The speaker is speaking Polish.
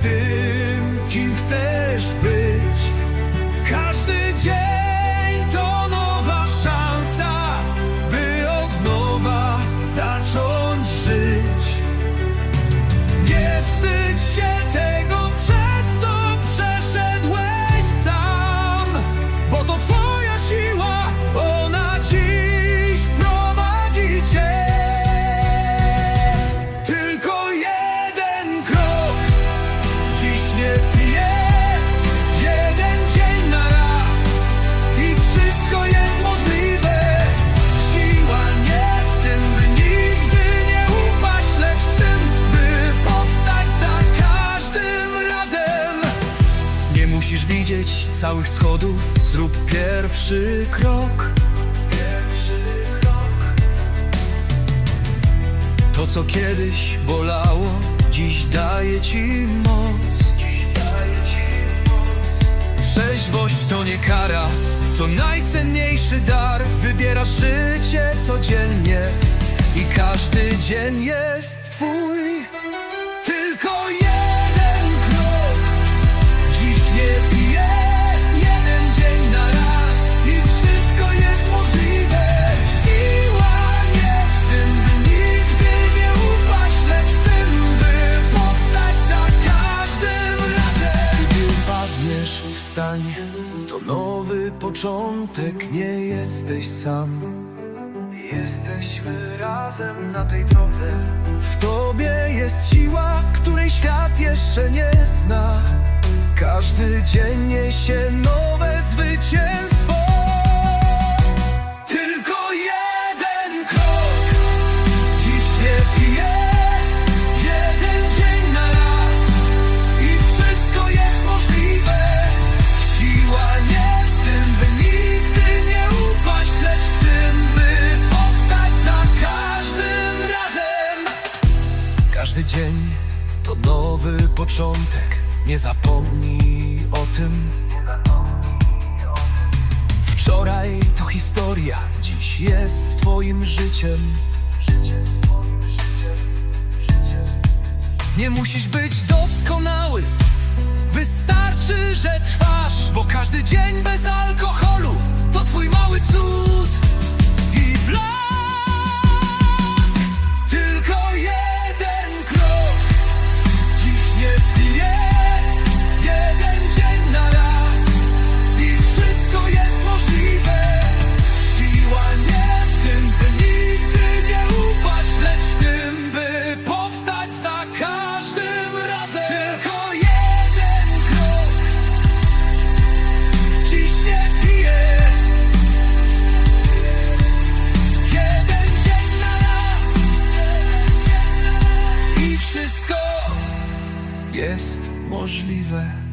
still musisz widzieć całych schodów, zrób pierwszy krok. To co kiedyś bolało, dziś daje ci moc. Trzeźwość to nie kara, to najcenniejszy dar. Wybierasz życie codziennie i każdy dzień jest twój. Nowy początek, nie jesteś sam. Jesteśmy razem na tej drodze. W tobie jest siła, której świat jeszcze nie zna. Każdy dzień niesie początek. Nie zapomnij o tym. Wczoraj to historia, dziś jest twoim życiem. Nie musisz być doskonały, wystarczy, że trwasz, bo każdy dzień bez alkoholu to twój mały cud i blask. Tylko jeden możliwe.